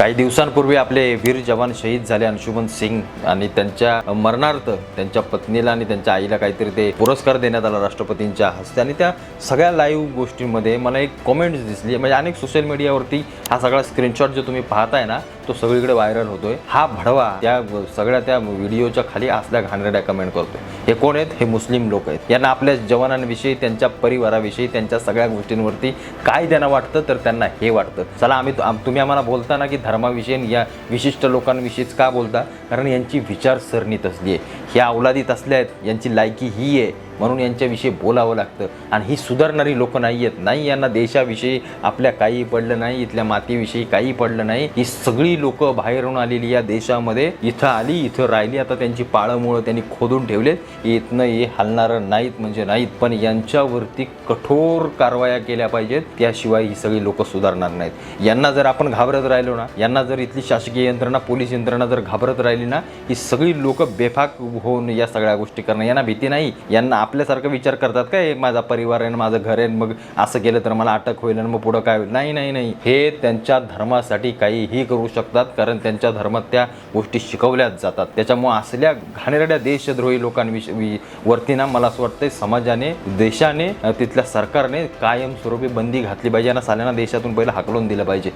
काही दिवसांपूर्वी आपले वीर जवान शहीद झाले अंशुमन सिंग आणि त्यांच्या मरणार्थ त्यांच्या पत्नीला आणि त्यांच्या आईला काहीतरी ते पुरस्कार देण्यात आला राष्ट्रपतींच्या हस्ते. आणि त्या सगळ्या लाईव्ह गोष्टींमध्ये मला एक कॉमेंट्स दिसली. म्हणजे अनेक सोशल मीडियावरती हा सगळा स्क्रीनशॉट जो तुम्ही पाहताय ना तो सगळीकडे व्हायरल होतोय. हा भडवा त्या सगळ्या त्या व्हिडिओच्या खाली असल्या घाणेरड्या कमेंट करतोय. हे कोण आहेत? हे मुस्लिम लोक आहेत. यांना आपल्या जवानांविषयी त्यांच्या परिवाराविषयी त्यांच्या सगळ्या गोष्टींवरती काय त्यांना वाटतं तर त्यांना हे वाटतं. चला आम्ही तुम्ही आम्हाला बोलता ना की धर्माविषयी या विशिष्ट लोकांविषयीच का बोलता? कारण यांची विचारसरणी तसली आहे. ह्या अवलादीत असल्या आहेत यांची लायकी ही आहे. म्हणून यांच्याविषयी बोलावं लागतं. आणि ही सुधारणारी लोक नाही आहेत. नाही यांना देशाविषयी आपल्या काही पडलं नाही इथल्या मातीविषयी काही पडलं नाही. ही सगळी लोक बाहेरून आलेली या देशामध्ये इथं आली इथं राहिली. आता त्यांची पाळंमुळं त्यांनी खोदून ठेवलेत. इथनं हे हलणारं नाहीत म्हणजे नाहीत पण यांच्यावरती कठोर कारवाया केल्या पाहिजेत. त्याशिवाय ही सगळी लोक सुधारणार नाहीत. यांना जर आपण घाबरत राहिलो ना यांना जर इथली शासकीय यंत्रणा पोलीस यंत्रणा जर घाबरत राहिली ना ही सगळी लोक बेफाक होऊन या सगळ्या गोष्टी करणं यांना भीती नाही. यांना आपल्यासारखं विचार करतात काय माझा परिवार आहे आणि माझं घर आहे आणि मग असं केलं तर मला अटक होईल आणि मग पुढं काय होईल? नाही नाही नाही. हे त्यांच्या धर्मासाठी काहीही करू शकतात कारण त्यांच्या धर्मात त्या गोष्टी शिकवल्याच जातात. त्याच्यामुळे असल्या घाणेरड्या देशद्रोही लोकांविषयी वरती ना मला असं वाटतंय समाजाने देशाने तिथल्या सरकारने कायमस्वरूपी बंदी घातली पाहिजे आणि साल्यांना देशातून पहिलं हाकलून दिलं पाहिजे.